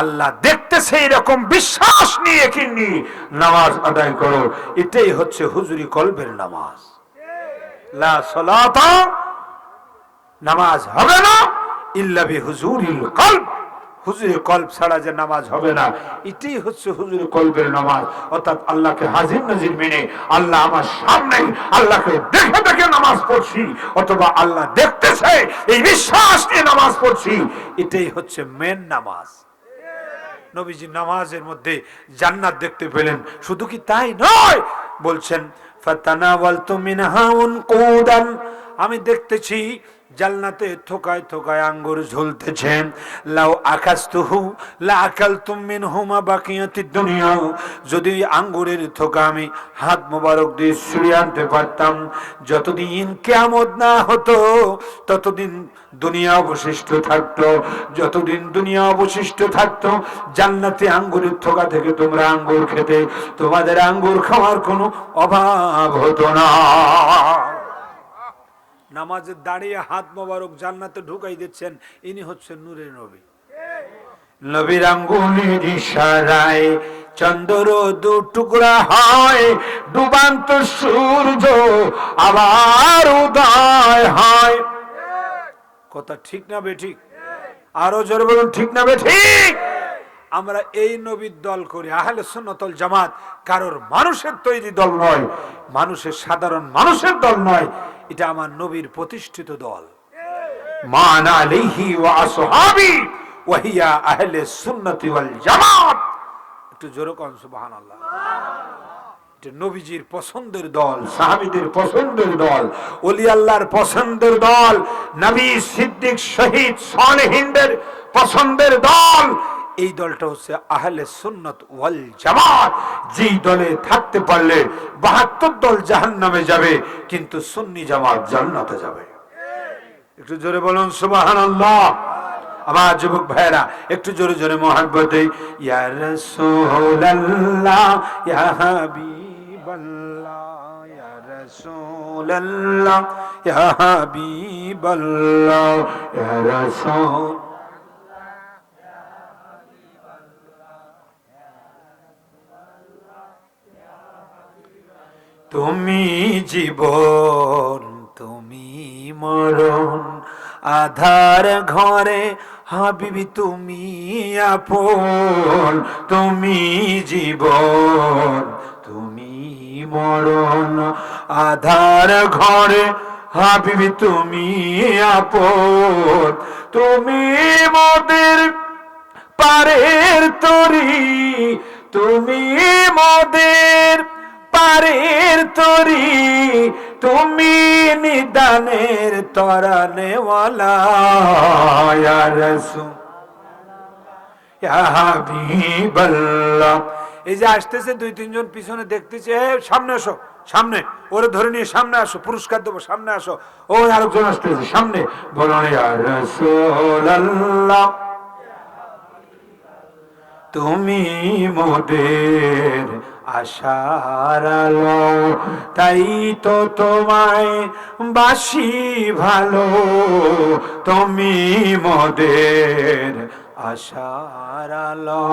আল্লাহ দেখতেছে এরকম বিশ্বাস নিয়ে কিনি নামাজ আদায় করো। এটাই হচ্ছে হুজুরি কলবের নামাজ। নামাজ হবে না ইল্লাবি হুজুরিল কলব। হুজুরের কলব ছাড়া যে নামাজ হবে না, এটাই হচ্ছে হুজুরের কলবের নামাজ। অর্থাৎ আল্লাহকে হাজির নাজির মেনে আল্লাহ আমার সামনে, আল্লাহকে দেখে দেখে নামাজ পড়ছি, অথবা আল্লাহ দেখতেছে, এই বিশ্বাস নিয়ে নামাজ পড়ছি, এটাই হচ্ছে মেন নামাজ। নবীজি নামাজের মধ্যে জান্নাত দেখতে পেলেন। শুধু কি তাই নয় বলছেন আমি দেখতেছি জান্নাতে থোকায় থোকায় আঙ্গুর ঝুলতেছেন লাউ আকাশতুহু, লা আকালতুম মিনহুমা বাকিয়াতিদ দুনিয়া যদি আঙ্গুরের থোকা আমি হাত মোবারক দিয়ে ছুঁড়ে আনতে পারতাম, যতদিন কেয়ামত না হতো, ততদিন দুনিয়া অবশিষ্ট থাকতো। যতদিন দুনিয়া অবশিষ্ট থাকতো জান্নাতে আঙ্গুরের থোকা থেকে তোমরা আঙ্গুর খেতে, তোমাদের আঙ্গুর খাওয়ার কোনো অভাব হতো না। নামাজে দাঁড়িয়ে হাত মোবারক জান্নাতে ঢুকাই দিচ্ছেন ইনি হচ্ছেন নূরের নবী। নবীর আঙ্গুলের ইশারায় চন্দ্র দু টুকরা হয় ডুবান্ত সূর্য আবার উদয় হয়। কথা ঠিক না বে ঠিক? আরও জোরে বলুন ঠিক না বে ঠিক? আমরা এই নবীর দল করি আহলে সুন্নতল জামাত। কারোর মানুষের তৈরি দল নয় মানুষের সাধারণ মানুষের দল নয়। এটা আমার নবীর প্রতিষ্ঠিত দল। মান আলাইহি ওয়া আসহাবি ওয়া হিয়া আহলে সুন্নতি ওয়াল জামাত। একটু জোরে কোন সুবহানাল্লাহ। এটা নবীজির পছন্দের দল সাহাবিদের পছন্দের দল ওলি আল্লাহর পছন্দের দল নবী সিদ্দিক শহীদ সালেহিনদের পছন্দের দল এই দলটা হচ্ছে আহলে সুন্নত ওয়াল জামাত। যেই দলে থাকতে পারলে বাহাত্তর দল জাহান নামে যাবে, কিন্তু সুন্নি জামাত জান্নাতে যাবে। একটু জোরে বলুন, সুবহানাল্লাহ। আমার যুবক ভাইরা একটু জোরে জোরে মহাব্বতে, ইয়া রাসূলুল্লাহ, ইয়া হাবিবাল্লাহ, ইয়া রাসূলুল্লাহ, ইয়া হাবিবাল্লাহ, ইয়া তুমি জীবন, তুমি মরণ, আধার ঘরে হাবিবি, তুমি আপন, তুমি জীবন, তুমি মরণ, আধার ঘরে হাবিবি, তুমি আপন, তুমি মোদের পারের তরি, তুমি মোদের পারের তরি, তুমি নিদানের তরানেওয়ালা ইয়া এই যে আসতেছে দুই, তিনজন পিছনে দেখতেছে সামনে আসো, সামনে। ওরে ধরে নিয়ে সামনে আসো, পুরস্কার দেবো, সামনে আসো। ও আরেকজন আসতেছে, সামনে। তুমি মোদের আশার তাই তো তোমায় বাসি ভালো। তুমি মদের আশার আলো,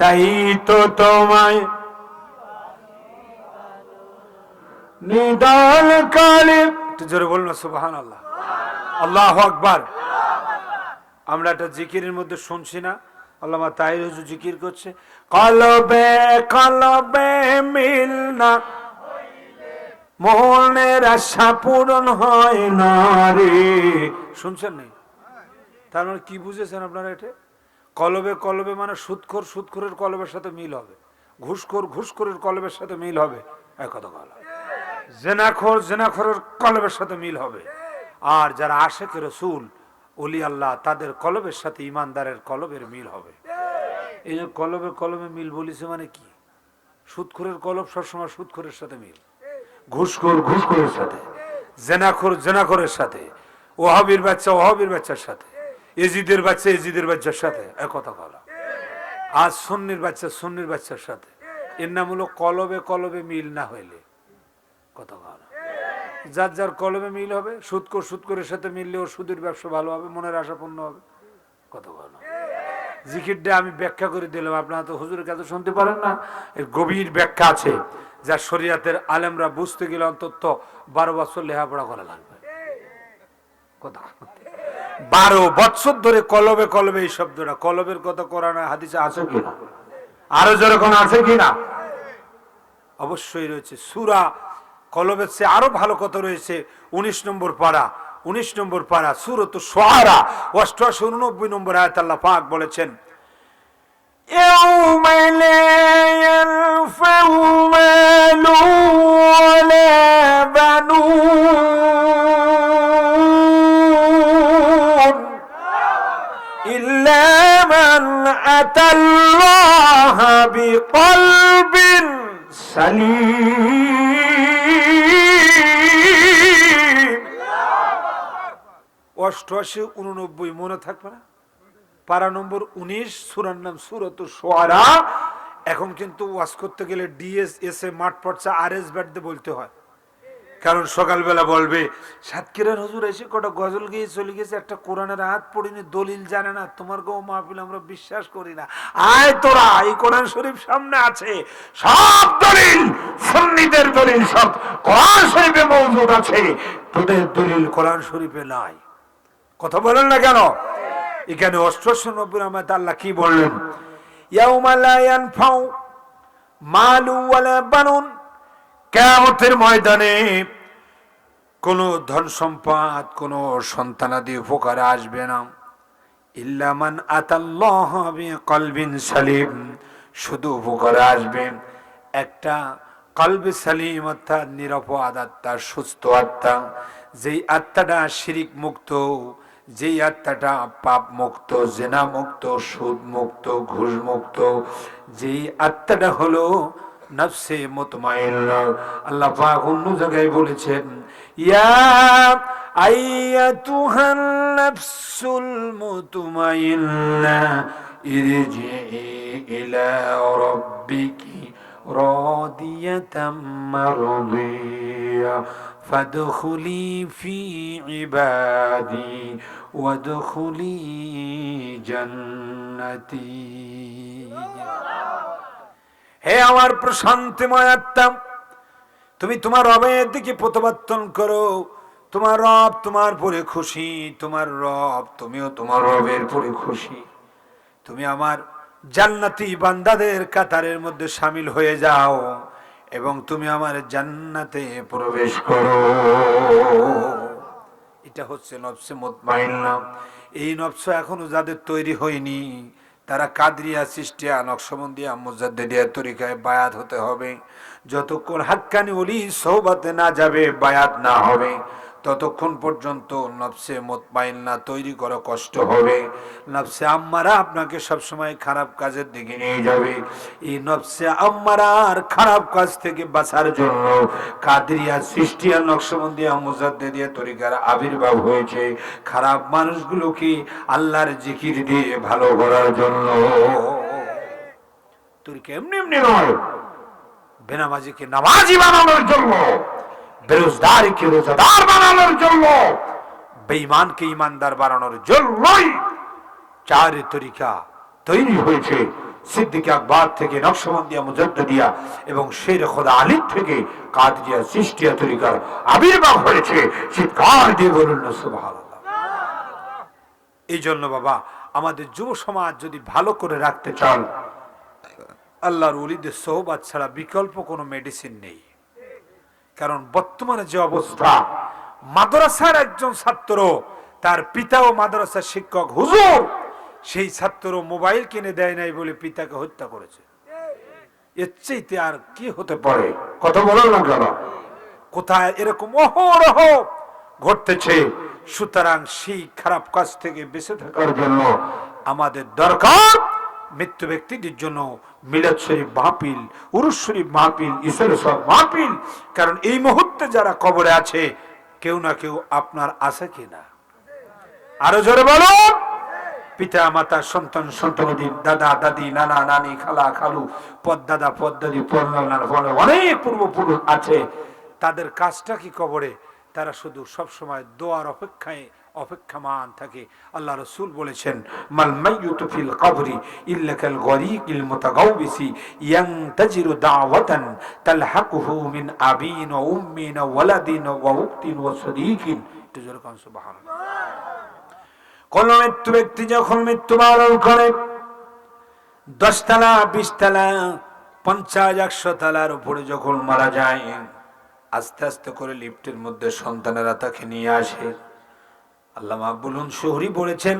তাই তো তোমায় নিদল কালে একটু জোরে বলুন সুবহান আল্লাহ আল্লাহ আকবার। আমরা একটা জিকিরের মধ্যে শুনছি না। আল্লামা তাই জিকির করছে। কলবে কলবে মিল না। মনের আশা পূরণ হয় না রে। শুনছেন নাই তার মানে কি বুঝেছেন আপনারা এটা? কলবে কলবে মানে সুদখোর সুদখোরের কলবের সাথে মিল হবে। ঘুষখোর, ঘুষখোরের কলবের সাথে মিল হবে। এক কথা বলা। জেনাখোর, জেনাখোরের কলবের সাথে মিল হবে। আর যারা আশেখ রসুল অলি আল্লাহ তাদের কলবের সাথে ইমানদারের কলবের মিল হবে। এই যে কলবে কলমে মিল বলিছে মানে কি? সুদখোরের কলব সবসময় সুদখোরের সাথে মিল। ঘুষখোর ঘুষখোরের সাথে, জেনাখোর জেনাখোরের সাথে ওহাবির বাচ্চা ওহাবির বাচ্চার সাথে, এজিদের বাচ্চা এজিদের বাচ্চার সাথে এক কথা বলা। আজ সন্নির বাচ্চা সন্নির বাচ্চার সাথে। এর নাম হলো কলবে কলবে মিল না হইলে। কথা বলা। যার যার কলমে মিল হবে সুদকর সুদকরের সাথে মিললে ওর সুদের ব্যবসা ভালো হবে, মনের আশা পূর্ণ হবে। কথা ভালো জিকিরটা আমি ব্যাখ্যা করে দিলাম। আপনারা তো হুজুরের কাছে শুনতে পারেন না। এর গভীর ব্যাখ্যা আছে, যা শরিয়াতের আলেমরা বুঝতে গেলে অন্তত বারো বছর লেখাপড়া করা লাগবে। কথা। বারো বছর ধরে কলবে কলবে এই শব্দটা কলবের কথা কোরআনে হাদিসে আছে কিনা আরও যেরকম আছে কিনা অবশ্যই রয়েছে। সুরা কলবের চেয়ে আরও ভালো কথা রয়েছে, উনিশ নম্বর পাড়া উনিশ নম্বর পাড়া সুরত সোহারা অষ্টআশি উননব্বই নম্বর আয়াত আল্লাহ পাক বলেছেন يوم لا ينفع مال ولا بنون إلا من أتى الله بقلب سليم অষ্টআশি উননব্বই মনে থাকবে না? পারা নম্বর উনিশ, সুরার নাম সুরত সোয়ারা এখন কিন্তু ওয়াশ করতে গেলে ডিএস এস এ মাঠ পড়ছে আর এস ব্যাট বলতে হয়। কারণ সকালবেলা বলবে, সাতক্ষীরার হুজুর এসে কটা গজল গিয়ে চলে গেছে, একটা কোরআনের হাত পড়িনি, দলিল জানে না, তোমার গো মাহফিল আমরা বিশ্বাস করি না। আয় তোরা, এই কোরআন শরীফ সামনে আছে। সব দলিল, সুন্নিদের দলিল সব কোরআন শরীফে মৌজুদ আছে। তোদের দলিল কোরআন শরীফে নাই। কথা বলেন না কেন? এখানে অষ্টশো নব্বই আমার আল্লাহ কি বললেন? ইয়াউমা লা ইয়ানফাউ মালু ওয়ালা বানুন। কেয়ামতের ময়দানে কোন ধন সম্পদ, কোন সন্তানাদি উপকারে আসবে না। ইল্লামান আতাল্লাহ কলবিন সালিম। শুধু উপকারে আসবে। একটা কলবে সালিম অর্থাৎ নিরপরাধ আত্মা, সুস্থ আত্মা। যেই আত্মাটা শিরিক মুক্ত যেই আত্মাটা পাপ মুক্ত জেনা মুক্ত সুদ মুক্ত ঘুষ মুক্ত যেই আত্মাটা হলো নফসে আল্লাহ পাক অন্য জায়গায় বলেছেন, ইয়া ইলা রাব্বিকি রাদিয়াতাম মারদিয়া। فادخلي في عبادي وادخلي جنتي হে আমার প্রশান্তিময় আত্মা তুমি তোমার রবের দিকে প্রত্যাবর্তন করো তোমার রব তোমার পরে খুশি তোমার রব তুমিও তোমার রবের পরে খুশি তুমি আমার জান্নাতি বান্দাদের কাতারের মধ্যে সামিল হয়ে যাও এবং তুমি আমার জান্নাতে প্রবেশ করো। এটা হচ্ছে নবসে মুতমাইন্না। এই নবস এখনও যাদের তৈরি হয়নি, তারা কাদরিয়া সৃষ্টিয়া, নকশবন্দিয়া মুজাদ্দিয়া তরিকায় বায়াত হতে হবে। যতক্ষণ হাক্কানি উলি সৌবাতে না যাবে, বায়াত না হবে। ততক্ষণ পর্যন্ত নবসে মোতমাইন্না তৈরি করা কষ্ট হবে। নবসে আম্মারা আপনাকে সবসময় খারাপ কাজের দিকে নিয়ে যাবে। এই নবসে আম্মারার খারাপ কাজ থেকে বাঁচার জন্য কাদরিয়া সৃষ্টিয়া নকশবন্দিয়া মুজাদ্দিদিয়া তরিকার আবির্ভাব হয়েছে। খারাপ মানুষগুলোকে আল্লাহর জিকির দিয়ে ভালো করার জন্য। তরিকা এমনি এমনি নয়? বেনামাজিকে নামাজি বানানোর জন্য। বেরোজগারকে রোজাদার বানানোর জন্য। বেঈমানকে ইমানদার বানানোর জন্যই চার তরিকা তৈরি হয়েছে। সিদ্দিক আকবর থেকে, নকশবন্দিয়া মুজদ্দিয়া এবং শের খোদা আলী থেকে কাদরিয়া সৃষ্টিয়া তরিকার আবির্ভাব হয়েছে। চিৎকার দিয়ে বলুন সুবহানাল্লাহ। এই জন্য বাবা, আমাদের যুব সমাজ যদি ভালো করে রাখতে চান, আল্লাহর উলিদের সোহবাদ ছাড়া বিকল্প কোনো মেডিসিন নেই। কারণ বর্তমানে যে অবস্থা মাদ্রাসার একজন ছাত্র তার পিতাও মাদ্রাসার শিক্ষক। হুজুর সেই ছাত্র মোবাইল কিনে দেয় নাই বলে পিতাকে হত্যা করেছে। এর চাইতে আর কি হতে পারে? কথা বলো না কেন? কোথায় এরকম অহরহ ঘটতেছে? সুতরাং সেই খারাপ কাজ থেকে বেঁচে থাকার জন্য আমাদের দরকার। মৃত্যু ব্যক্তিদের জন্য মিলাদ শরীফ মাহপিল উরুস শরীফ মাহপিল ঈশ্বর সব মাহপিল কারণ এই মুহূর্তে যারা কবরে আছে, কেউ না কেউ আপনার আছে কিনা? আরও জোরে বলো পিতা, মাতা, সন্তান সন্তানদি দাদা, দাদি, নানা, নানি, খালা, খালু পদ্দাদা পদ্দাদি পদ্মানা অনেক পূর্বপুরুষ আছে। তাদের কাজটা কি কবরে? তারা শুধু সবসময় দোয়ার অপেক্ষায় অপেক্ষামান থাকে। আল্লাহ রসুল বলেছেন, মাল মাইয়ুতু ফিল কবরি ইল্লা কাল গরিকিল দাওয়াতান তালহাকুহু মিন আবিন উম্মিন ওয়া ওয়ালাদিন ওয়া উক্তিন সুবহানাল্লাহ। কোন মৃত্যু ব্যক্তি যখন মৃত্যুবরণ করে, দশতলা, বিশতলা, পঞ্চাশ, একশো তালার উপরে যখন মারা যায়, আস্তে আস্তে করে লিফটের মধ্যে সন্তানেরা তাকে নিয়ে আসে। আল্লাহ মাহবুলুন শহরি বলেছেন,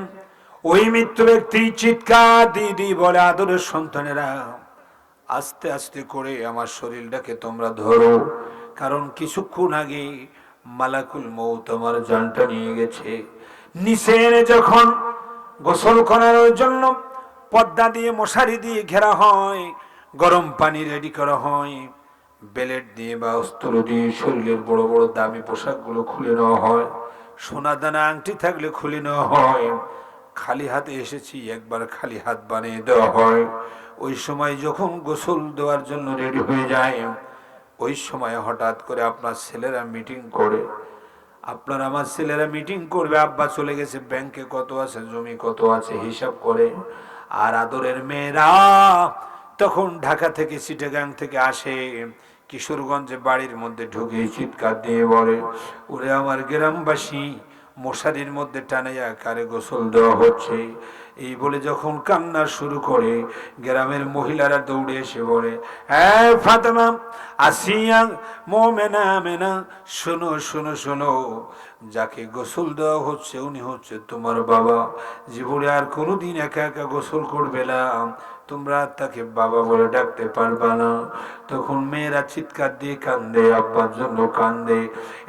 ওই মৃত্যু ব্যক্তি চিৎকার দিয়ে বলে, আদরের সন্তানেরা, আস্তে আস্তে করে আমার শরীরটাকে তোমরা ধরো। কারণ কিছুক্ষণ আগে মালাকুল মৌত আমার জানটা নিয়ে গেছে। নিচে এনে যখন গোসল করার জন্য পদ্মা দিয়ে, মশারি দিয়ে ঘেরা হয়, গরম পানি রেডি করা হয়, বেলেট দিয়ে বা অস্ত্র দিয়ে শরীরের বড় বড় দামি পোশাকগুলো খুলে নেওয়া হয়। সোনা দানা আংটি থাকলে খুলে নেওয়া হয়। খালি হাতে এসেছি, একবার খালি হাত বানিয়ে দেওয়া হয়। ওই সময় যখন গোসল দেওয়ার জন্য রেডি হয়ে যায়, ওই সময় হঠাৎ করে আপনার ছেলেরা মিটিং করে। আপনার আমার ছেলেরা মিটিং করবে, আব্বা চলে গেছে, ব্যাংকে কত আছে, জমি কত আছে, হিসাব করে। আর আদরের মেয়েরা তখন ঢাকা থেকে, চিটাগাং থেকে আসে। কিশোরগঞ্জে বাড়ির মধ্যে ঢুকে চিৎকার দিয়ে বলে, ওরে আমার গ্রামবাসী, মশারির মধ্যে টানাইয়া কারে গোসল দেওয়া হচ্ছে। এই বলে যখন কান্না শুরু করে, গ্রামের মহিলারা দৌড়ে এসে বলে হ্যাঁ ফাতেমা মেনা শোনো শোনো শোনো, যাকে গোসল দেওয়া হচ্ছে, উনি হচ্ছে তোমার বাবা। জীবনে আর কোনোদিন একা একা গোসল করবে না। তোমরা তাকে বাবা বলে ডাকতে পারবা না। তখন মেয়েরা চিৎকার দিয়ে কান্দে, আব্বার জন্য কান্দে।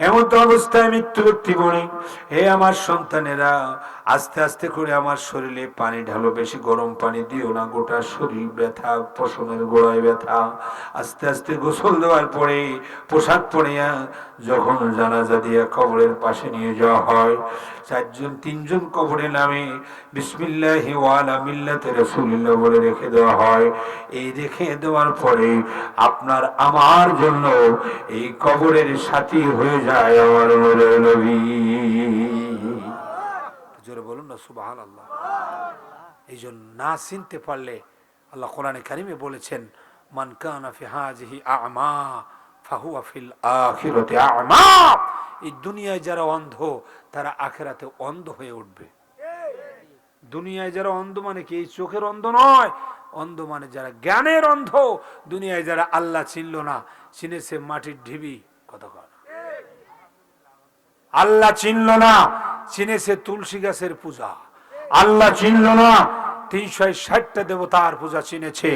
এমন তো অবস্থায় মৃত্যু বলি হে আমার সন্তানেরা আস্তে আস্তে করে আমার শরীরে পানি ঢালো, বেশি গরম পানি দিও না, গোটা শরীর ব্যথা, পশমের গোড়ায় ব্যথা। আস্তে আস্তে গোসল দেওয়ার পরে পোশাক পরিয়া যখন জানাজা দিয়ে কবরের পাশে নিয়ে যাওয়া হয়, চারজন, তিনজন কবরে নামে বিসমিল্লাহি ওয়ালা মিল্লাতে রাসূলুল্লাহ বলে রেখে দেওয়া হয়। এই রেখে দেওয়ার পরে আপনার আমার জন্য এই কবরের সাথী হয়ে যায় আমার নবী। না সুবাহান আল্লাহ এই জন্য না চিনতে পারলে আল্লাহ কোরআনে কারিমে বলেছেন, মান আমা আমা। এই দুনিয়ায় যারা অন্ধ, তারা আখেরাতে অন্ধ হয়ে উঠবে। দুনিয়ায় যারা অন্ধ মানে কি? এই চোখের অন্ধ নয়। অন্ধ মানে যারা জ্ঞানের অন্ধ, দুনিয়ায় যারা আল্লাহ চিনল না, চিনেছে মাটির ঢিবি। কত আল্লাহ চিনল না চিনেছে তুলসী গাছের পূজা। আল্লাহ চিনল না, তিনশো ষাটটা দেবতার পূজা চিনেছে।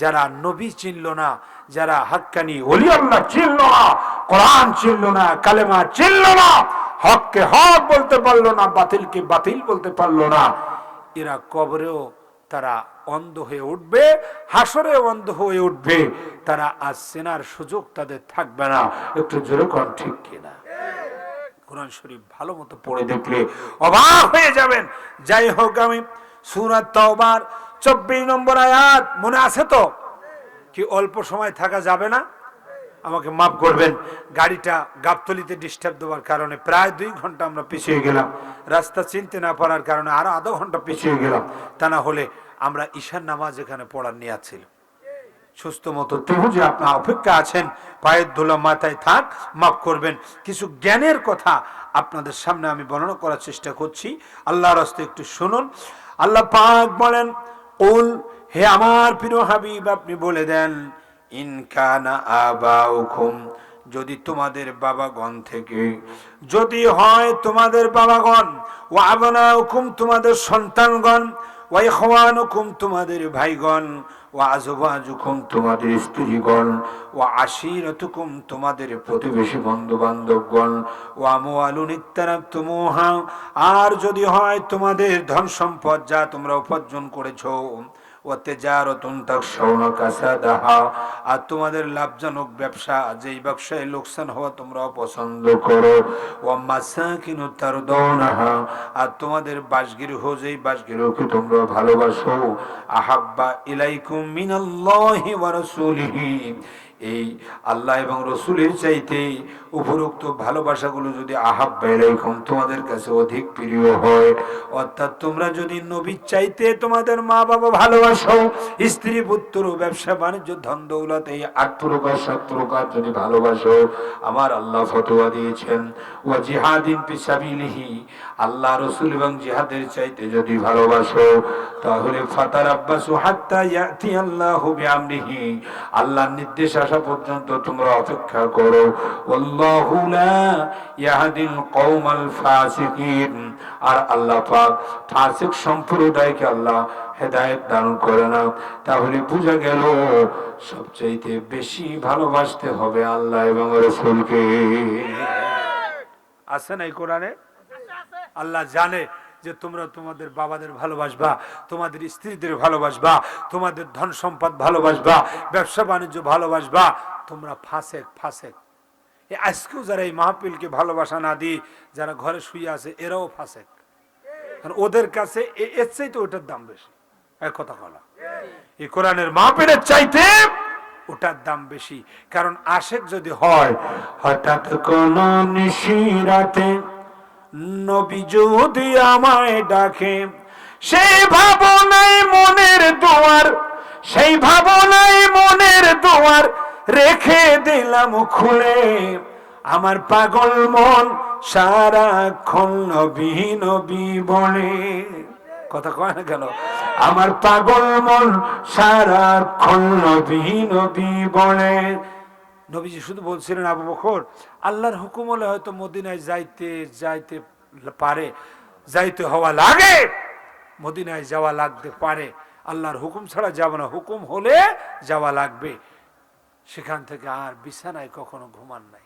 যারা নবী চিনল না, যারা হাক্কানি অলি আল্লাহ চিনল না, কোরআন চিনল না, কালেমা চিনল না, হককে হক বলতে পারল না, বাতিলকে বাতিল বলতে পারল না। এরা কবরেও তারা অন্ধ হয়ে উঠবে হাসরে অন্ধ হয়ে উঠবে। তারা আজ চেনার সুযোগ তাদের থাকবে না। একটু জোরে কর ঠিক কিনা? কোরআন শরীফ ভালো মতো পড়ে দেখলে অবাক হয়ে যাবেন। যাই হোক আমি সুরাত তওবার চব্বিশ নম্বর আয়াত মনে আছে তো? কি অল্প সময় থাকা যাবে না? আমাকে মাফ করবেন গাড়িটা গাবতলিতে ডিস্টার্ব দেওয়ার কারণে প্রায় দুই ঘণ্টা আমরা পিছিয়ে গেলাম। রাস্তা চিনতে না পারার কারণে আরও আধা ঘণ্টা পিছিয়ে গেলাম। তা না হলে আমরা ঈশান নামাজ এখানে পড়ার নিয়ে ছিল। সুস্থ মতো তবু যে আপনার অপেক্ষা আছেন পায়ের দোলা মাথায় থাক মাফ করবেন। কিছু জ্ঞানের কথা আপনাদের সামনে আমি বর্ণনা করার চেষ্টা করছি। আল্লাহর রাস্তে একটু শুনুন। আল্লাহ পাক বলেন ওল হে আমার প্রিয় হাবিব আপনি বলে দেন ইনকানা আবাউকুম যদি তোমাদের বাবাগণ থেকে যদি হয় তোমাদের বাবাগণ ও আবনাউকুম তোমাদের সন্তানগণ ওয়াই খওয়ানুকুম তোমাদের ভাইগণ ও আজবাজুকুম তোমাদের স্ত্রীগণ ও আশিরতুকুম তোমাদের প্রতিবেশী বন্ধু বান্ধবগণ ও আমোয়ালু নিত্যারাত্মোহা আর যদি হয় তোমাদের ধন সম্পদ যা তোমরা উপার্জন করেছ। লোকসান হওয়া তোমরা পছন্দ করো। ও মাসাকিনু তারদাউনাহা আর তোমাদের বাসগৃহ, যেই বাসগৃহকে তোমরা ভালোবাসো, আহাব্বা ইলাইকুম মিনাল্লাহি ওয়া রাসূলিহি। এই আল্লাহ এবং রসুলের চাইতে উপরোক্ত ভালোবাসাগুলো যদি আহাব বেড়াইখন তোমাদের কাছে অধিক প্রিয় হয়। অর্থাৎ তোমরা যদি নবীর চাইতে তোমাদের মা বাবা ভালোবাসো, স্ত্রী, পুত্র, ব্যবসা, বাণিজ্য, ধন, দৌলত, এই আট প্রকার যদি ভালোবাসো, আমার আল্লাহ ফতোয়া দিয়েছেন। ও জিহাদিন পিসাবিলিহি আল্লাহ, রসুল এবং জিহাদের চাইতে যদি ভালোবাসো, তাহলে ফাতার আব্বাসু হাত্তা ইয়াতি আল্লাহ বিআমরিহি, আল্লাহর নির্দেশ আসা পর্যন্ত তোমরা অপেক্ষা করো। আর আল্লাহ পাক ফাসিক সম্প্রদায়কে আল্লাহ হেদায়েত দান করে না। তাহলে বোঝা গেল সবচাইতে বেশি ভালোবাসতে হবে আল্লাহ এবং রসুলকে। আছে না এই কোরআনে? আল্লাহ জানে। যে তোমরা তোমাদের বাবাদের ভালোবাসবা, তোমাদের স্ত্রীদের ভালোবাসবা, তোমাদের ধন সম্পদ ভালোবাসবা, ব্যবসা বাণিজ্য ভালোবাসবা, তোমরা ফাসেক ফাসেক। এ আজকেও যারা এই মাহফিলকে ভালোবাসা না দিয়ে যারা ঘরে শুয়ে আছে, এরাও ফাসেক। কারণ ওদের কাছে এর চাইতে ওটার দাম বেশি। এক কথা বলা। এই কোরআনের মাহফিলের চাইতে ওটার দাম বেশি। কারণ আশেক যদি হয়, হঠাৎ কোন নিশিরাতে নবী যদি আমায় ডাকে সেই ভাবনাই মনের দুয়ার, সেই ভাবনাই মনের দুয়ার রেখে দিলাম খুলে। আমার পাগল মন সারাক্ষণ নবী নবী বলে। কথা কয় না কেন? আমার পাগল মন সারাক্ষণ নবী নবী বলে। নবীজি শুধু বলছিলেন, আবু বকর, আল্লাহর হুকুম হলে হয়তো মদিনায় যাইতে যাইতে পারে, যাইতে হওয়া লাগে। মদিনায় যাওয়া লাগতে পারে। আল্লাহর হুকুম ছাড়া যাব না। হুকুম হলে যাওয়া লাগবে। সেখান থেকে আর বিছানায় কখনো ঘুমান নাই।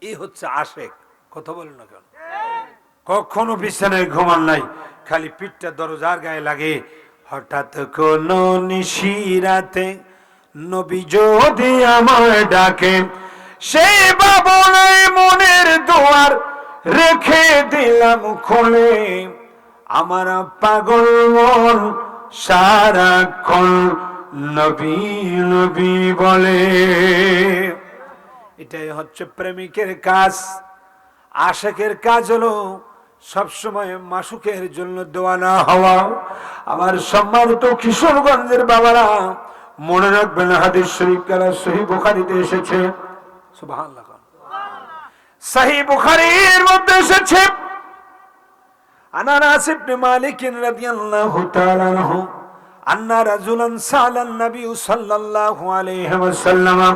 এই হচ্ছে আশেক। কথা বলেন না কেন? কখনো বিছানায় ঘুমান নাই। খালি পিঠটা দরজার গায়ে লাগে। হঠাৎ কোন নিশিরাতে নবী যদি আমার ডাকে সেই বাবনায় মনের দুয়ার রেখে দিলাম খুলে। আমার পাগল মন সারাক্ষণ নবী নবী বলে। এটাই হচ্ছে প্রেমিকের কাজ। আশেকের কাজ হলো সবসময় মাসুকের জন্য দোয়া না হওয়া। আমার সম্মানিত কিশোরগঞ্জের বাবারা মনে রাখবেন হাদিস শরীফ কালা সহি বুখারিতে এসেছে সুবহানাল্লাহ সহি বুখারীর মধ্যে এসেছে আনারাস ইবনে মালিক রাদিয়াল্লাহু তাআলা আনহু আন্না রাজুলান সালান নবী সাল্লাল্লাহু আলাইহি ওয়াসাল্লাম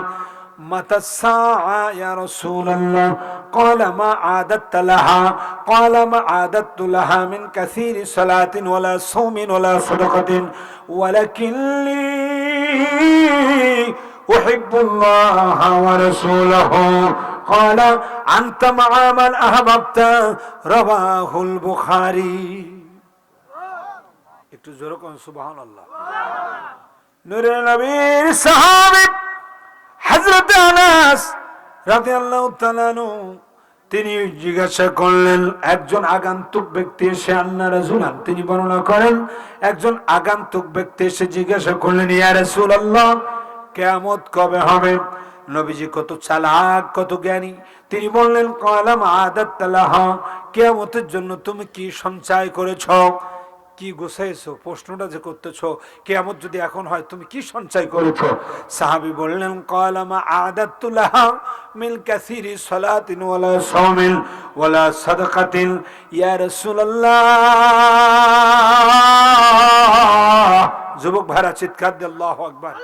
متى الساعة يا رسول الله قال ما عادت لها قال ما عادت لها من كثير صلاة ولا صوم ولا صدقة ولكن لي أحب الله ورسوله قال أنت مع من أحببت رواه البخاري একটু জোরে কোন সুবহান আল্লাহ নূরে নবীর সাহাবী হযরত আনাস রাদিয়াল্লাহু তাআলা আনহু তিনি জিজ্ঞাসা করলেন, একজন আগান্তুক ব্যক্তি এসে আন্না রাজুলান? তিনি বর্ণনা করেন, একজন আগান্তুক ব্যক্তি এসে জিজ্ঞাসা করলেন, ইয়া রাসূলুল্লাহ, কেয়ামত কবে হবে? নবীজি কত চালাক, কত জ্ঞানী। তিনি বললেন, কলাম আদাত কেয়ামতের জন্য তুমি কি সঞ্চয় করেছ? কি গোছাইছো প্রশ্নটা যে করতেছো কেয়ামত যদি এখন হয় তুমি কি সঞ্চয় করেছ সাহাবি বললেন কলামা আদাতুল্লাহ মিল কাসিরি সলাতিন ওয়ালা সাওমিন ওয়ালা সাদাকাতিন। ইয়া রাসূলুল্লাহ। যুবক ভাইরা চিৎকার দিয়ে আল্লাহু আকবার।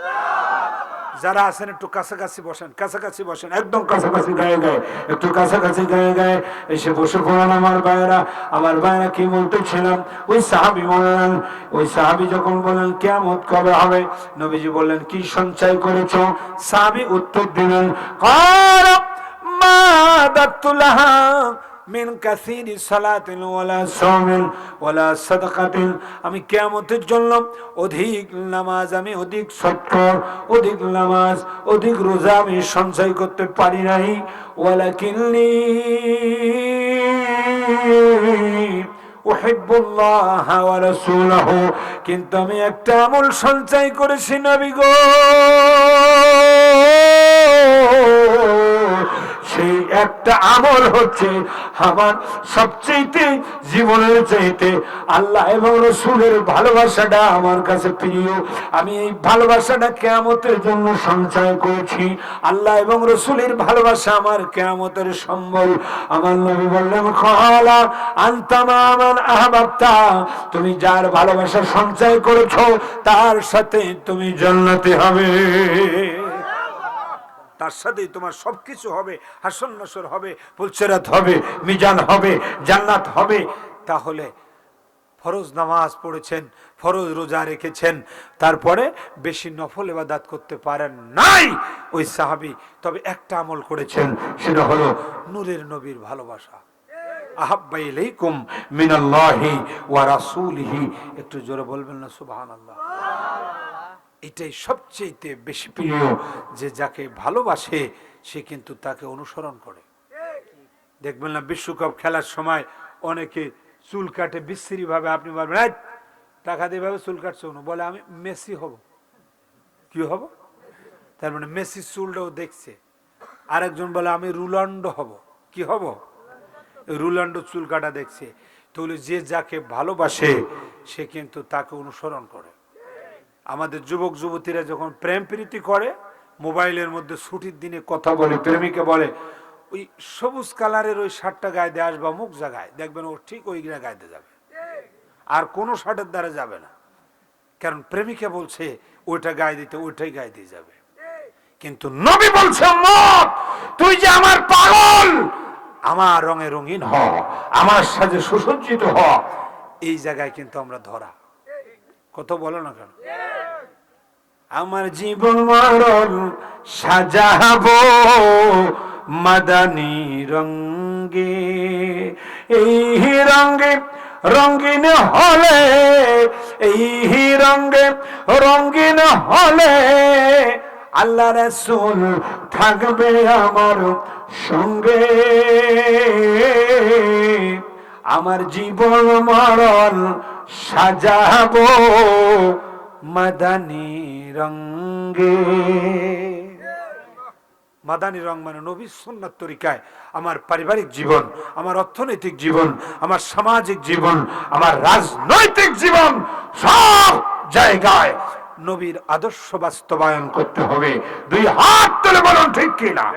যারা আছেন একটু কাছাকাছি বসেন কাছাকাছি বসেন, একদম কাছাকাছি গায়ে গায়ে, একটু কাছাকাছি গায়ে গায়ে এসে বসে পড়ান আমার ভাইয়েরা। আমার ভাইয়েরা কি বলতেছিলাম? ওই সাহাবি বললেন ওই সাহাবি যখন বললেন কেমত কবে হবে? নবীজি বললেন, কি সঞ্চয় করেছ? সাহাবি উত্তর দিলেন, কর মা মিন কাসিরি সালাতিন ওয়ালা সাওমিন ওয়ালা সাদাকাতিন। আমি কিয়ামতের জন্য অধিক নামাজ, আমি অধিক সত্য অধিক নামাজ, অধিক রোজা আমি সঞ্চয় করতে পারি নাই। ওয়ালাকিন্নি উহিব্বুল্লাহ ওয়া রাসূলহু। কিন্তু আমি একটা আমল সঞ্চয় করেছি নবী গো। সেই একটা আমল হচ্ছে আমার সবচেয়ে জীবনের চাইতে আল্লাহ এবং রসুলের ভালোবাসাটা আমার কাছে প্রিয়। আমি এই ভালোবাসাটা কেয়ামতের জন্য সঞ্চয় করেছি। আল্লাহ এবং রসুলের ভালোবাসা আমার কেয়ামতের সম্বল। আমার নবী বললেন খলা আন্তামা আমার আহবাবতা। তুমি যার ভালোবাসা সঞ্চয় করেছ, তার সাথে তুমি জান্নাতে হবে। তার সাথেই তোমার সবকিছু হবে হাসন নাসর হবে পুলসেরাত হবে, মিজান হবে, জান্নাত হবে। তাহলে ফরজ নামাজ পড়েছেন, ফরজ রোজা রেখেছেন, তারপরে বেশি নফল এবাদাত করতে পারেন নাই ওই সাহাবি। তবে একটা আমল করেছেন, সেটা হলো নূরের নবীর ভালোবাসা। আহাব্বা মিনাল্লাহি ওয়া রাসূলিহি। একটু জোরে বলবেন না, সুবহানাল্লাহ। এটাই সবচেয়ে বেশি প্রিয় যে যাকে ভালোবাসে সে কিন্তু তাকে অনুসরণ করে। দেখবেন না বিশ্বকাপ খেলার সময় অনেকে চুল কাটে বিশ্রী ভাবে আপনি বলবেন "এই, টাকা দিয়ে ভাবে চুল কাটছে কেন?" বলে আমি মেসি হব। কি হব? তার মানে মেসি চুলটাও দেখছে। আরেকজন বলে আমি রুলান্ডো হব। কি হব? রুলান্ডো চুল কাটা দেখছে। তাহলে যে যাকে ভালোবাসে সে কিন্তু তাকে অনুসরণ করে। আমাদের যুবক যুবতীরা যখন প্রেম প্রীতি করে মোবাইলের মধ্যে ছুটির দিনে কথা বলে প্রেমিকা বলে ওই সবুজ কালারের ওই শার্টটা গায়ে দিয়ে আসবা মুখ জায়গায় দেখবেন ও ঠিক ওই গায়ে দিয়ে যাবে। আর কোনো শার্টের দ্বারা যাবে না। কারণ প্রেমিকা বলছে ওইটা গায়ে দিতে ওইটাই গায়ে দিয়ে যাবে। কিন্তু নবী বলছে মত তুই যে আমার পাগল আমার রঙে রঙিন হ আমার সাথে সুসজ্জিত হ। এই জায়গায় কিন্তু আমরা ধরা। কত বলো না কেন? আমার জীবন মরণ সাজাবো মাদানি রঙ্গে। এই রঙ্গে, রঙ্গিন হলে, এই রঙ্গে, রঙ্গিন হলে আল্লাহ রসুল থাকবে আমার সঙ্গে। আমার জীবন মরণ সাজাবো মাদানি রঙ্গে। মাদানি রং মানে নবী সুন্নাত তরিকায়। আমার পারিবারিক জীবন, আমার অর্থনৈতিক জীবন, আমার সামাজিক জীবন, আমার রাজনৈতিক জীবন, সব জায়গায় নবীর আদর্শ বাস্তবায়ন করতে হবে। দুই হাত তুলে বলুন ঠিক কিনা?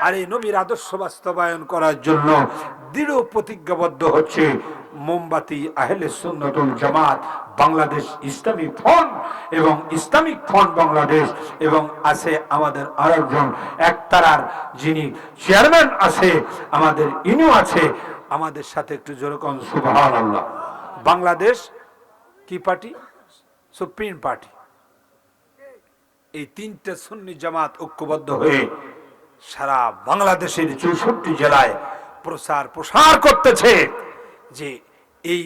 আর এই নবীর আদর্শ বাস্তবায়ন করার জন্য দৃঢ় প্রতিজ্ঞাবদ্ধ হচ্ছে মোমবাতি আহলে সুন্নতুল জামাত বাংলাদেশ ইসলামিক ফ্রন্ট এবং ইসলামিক ফ্রন্ট বাংলাদেশ এবং আছে আমাদের আরেকজন একতারার যিনি চেয়ারম্যান আছে আমাদের ইনু আছে। আমাদের সাথে একটু যেরকম সুবহান আল্লাহ বাংলাদেশ কি পার্টি? Supreme party. এই তিনটে সুন্নি জামাত ঐক্যবদ্ধ হয়ে সারা বাংলাদেশের চৌষট্টি জেলায় প্রসার প্রসার করতেছে। যে এই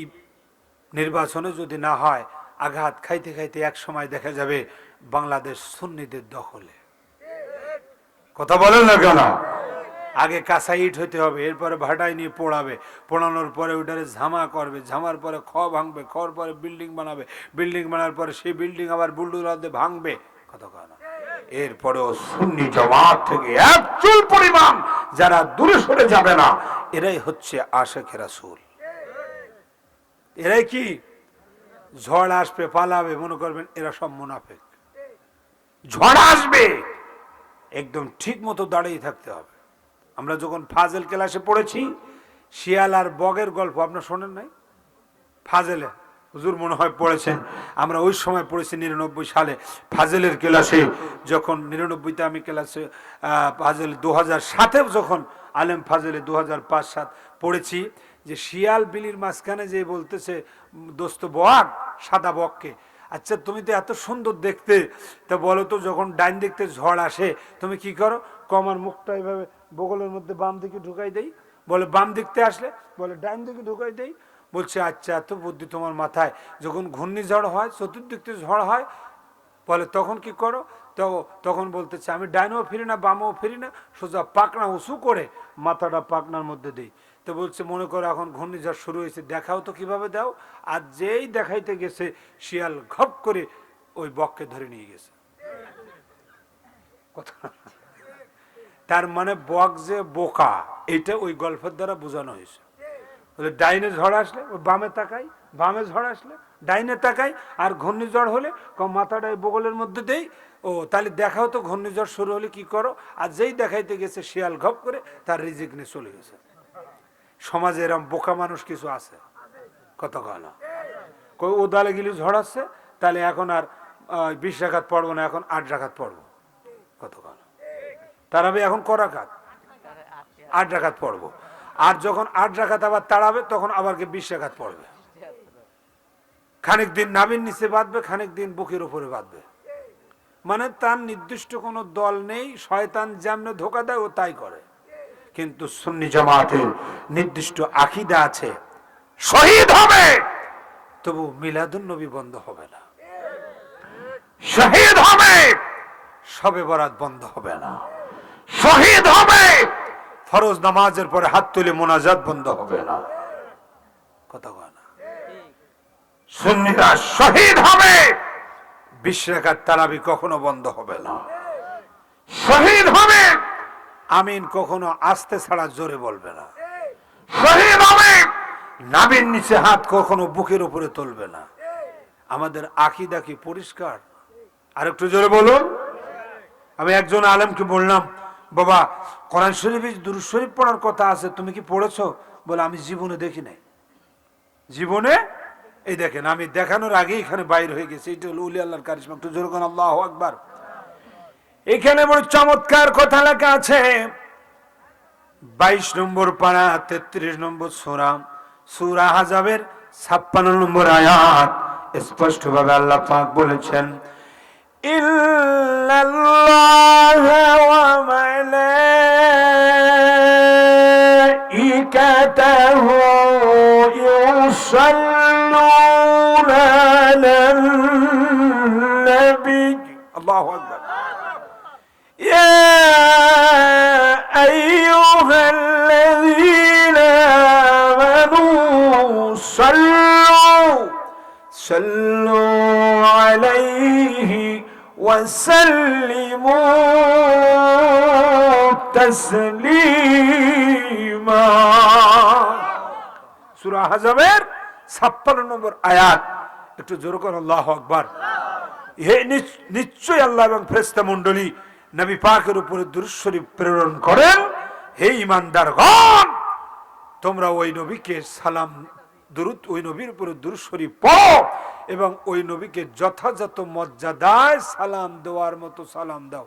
নির্বাচনে যদি না হয়, আঘাত খাইতে খাইতে এক সময় দেখা যাবে বাংলাদেশ সুন্নিদের দখলে। কথা বলেন না কেন? আগে কাঁচা ইট হইতে হবে, এরপরে ভাটাই নিয়ে পোড়াবে, পোড়ানোর পরে ওইটারে ঝামা করবে, ঝামার পরে খ ভাঙবে খর পরে বিল্ডিং বানাবে, বিল্ডিং বানার পরে সেই বিল্ডিং আবার বুলডুজার দিয়ে ভাঙবে। কথা এরপরেও সুন্নি জমাত থেকে এক চুল পরিমাণ যারা দূরে সরে যাবে না, এরাই হচ্ছে আশেখের রাসূল। এরাই কি? ঝড় আসবে, পালাবে, মনে করবেন এরা সব মুনাফেক। ঝড় আসবে! একদম ঠিক মতো দাঁড়িয়ে থাকতে হবে। আমরা যখন ফাজেল ক্লাসে পড়েছি, শিয়াল আর বগের গল্প, আপনার শোনেন নাই? ফাজেলে, হুজুর মনে হয় পড়েছেন। আমরা ওই সময় পড়েছি নিরানব্বই সালে। ফাজেলের ক্লাসে যখন, নিরানব্বইতে আমি ক্লাসে ফাজেল দু হাজার সাতে যখন আলেম ফাজেলে দু হাজার পাঁচ সাত পড়েছি যে শিয়াল বিলির মাঝখানে যে বলতেছে, দোস্ত বক, সাদা বককে। আচ্ছা তুমি তো এত সুন্দর দেখতে। তা বলো তো, যখন ডাইন দেখতে ঝড় আসে, তুমি কি করো? কমার মুখটা এইভাবে বগলের মধ্যে বাম দিকে ঢুকাই দেই। বলে, বাম দিকতে আসলে? বলে, ডাইন দিকে ঢুকাই দেই। বলছে আচ্ছা এত বুদ্ধি তোমার মাথায়। যখন ঘূর্ণিঝড় হয় চতুর্দিক থেকে ঝড় হয়, বলে, তখন কি করো? তো তখন বলতেছে, আমি ডাইনও ফিরি না, বামও ফিরি না, সোজা পাকনা উঁচু করে মাথাটা পাকনার মধ্যে দিই। তো বলছে, মনে করো এখন ঘূর্ণিঝড় শুরু হয়েছে, দেখাও তো কীভাবে দাও। আর যেই দেখাইতে গেছে, শিয়াল ঘপ করে ওই বককে ধরে নিয়ে গেছে। কথা তার মানে বক যে বোকা, এটা ওই গল্পের দ্বারা বোঝানো হয়েছে। ডাইনে ঝড় আসলে ওই বামে তাকাই, বামে ঝড় আসলে, ডাইনে তাকাই, আর ঘূর্ণিঝড় হলে মাথাটা বগলের মধ্যে দেই, ও তাহলে দেখাও তো ঘূর্ণিঝড় শুরু হলে কি করো? আর যেই দেখাইতে গেছে, শিয়াল ঘপ করে তার রিজিক নিয়ে চলে গেছে। সমাজে এরম বোকা মানুষ কিছু আছে? কত কাল কই ওদালে গেলে ঝড় আসছে, তাহলে এখন আর বিশ রাখাত পড়ব না, এখন আট রাখাত পড়ব। কত কাল তারাবে এখন ক রাখাত আট রাখাত পড়ব। আর যখন আট রাখাত আবার তাড়াবে, তখন আবার কে বিশ রাখাত পড়বে? খানিক দিন নাবির নিচে বাঁধবে খানিক দিন বুকের উপরে বাঁধবে। মানে তার নির্দিষ্ট কোনো দল নেই, শয়তান যেমনে ধোকা দেয়, ও তাই করে। কিন্তু সুন্নি জামাতের নির্দিষ্ট আকিদা আছে। শহীদ হবে, তবু মিলাদুন নবী বন্ধ হবে না। শহীদ হবে, সবে বরাত বন্ধ হবে না। শহীদ হবে, ফরজ নামাজের পরে হাত তুলে মোনাজাত বন্ধ হবে না। কথা কয় না। সুন্নিরা শহীদ হবে বিশ্বেকার তারাবি কখনো বন্ধ হবে না। শহীদ হবে আমিন কখনো আস্তে ছাড়া জোরে বলবে না। নাবির নিচে হাত কখনো বুকের উপরে তুলবে না। আমাদের আকিদা কি পরিষ্কার? আর একটু জোরে বলুন। আমি একজন আলেমকে বললাম, বাবা, কোরআন শরীফে দুরুদ শরীফ পড়ার কথা আছে, তুমি কি পড়েছো? বলে, আমি জীবনে দেখি নাই। জীবনে? এই দেখেন, আমি দেখানোর আগে এখানে বাইর হয়ে গেছি। এটা হলো উলি আল্লাহর কারিশমা। একটু জোর আল্লাহ আকবার। এখানে বড় চমৎকার কথা লেখা আছে। বাইশ নম্বর পাড়া তেত্রিশ নম্বর সুরা হাজাবের ছাপ্পান্ন নম্বর আয়াত। স্পষ্টভাবে আল্লাহ পাক বলেছেন হাজামের 56 নম্বর আয়াত। একটু জোর করে হে নিশ্চয় আল্লাহ এবং ফেরেশতা মন্ডলী নবী পাকের উপরে দুরুশ্বরী প্রেরণ করেন। হে ইমানদার গণ তোমরা ওই নবীকে সালাম দুরুত ওই নবীর উপরে দুরুশ্বরী পাও এবং ওই নবীকে যথাযথ মর্যাদায় সালাম দেওয়ার মতো সালাম দাও।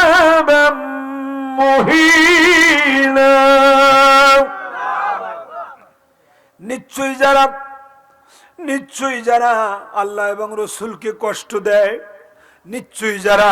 মহিলা। নিশ্চয়ই যারা নিশ্চয়ই যারা আল্লাহ এবং রসুলকে কষ্ট দেয় নিশ্চয়ই যারা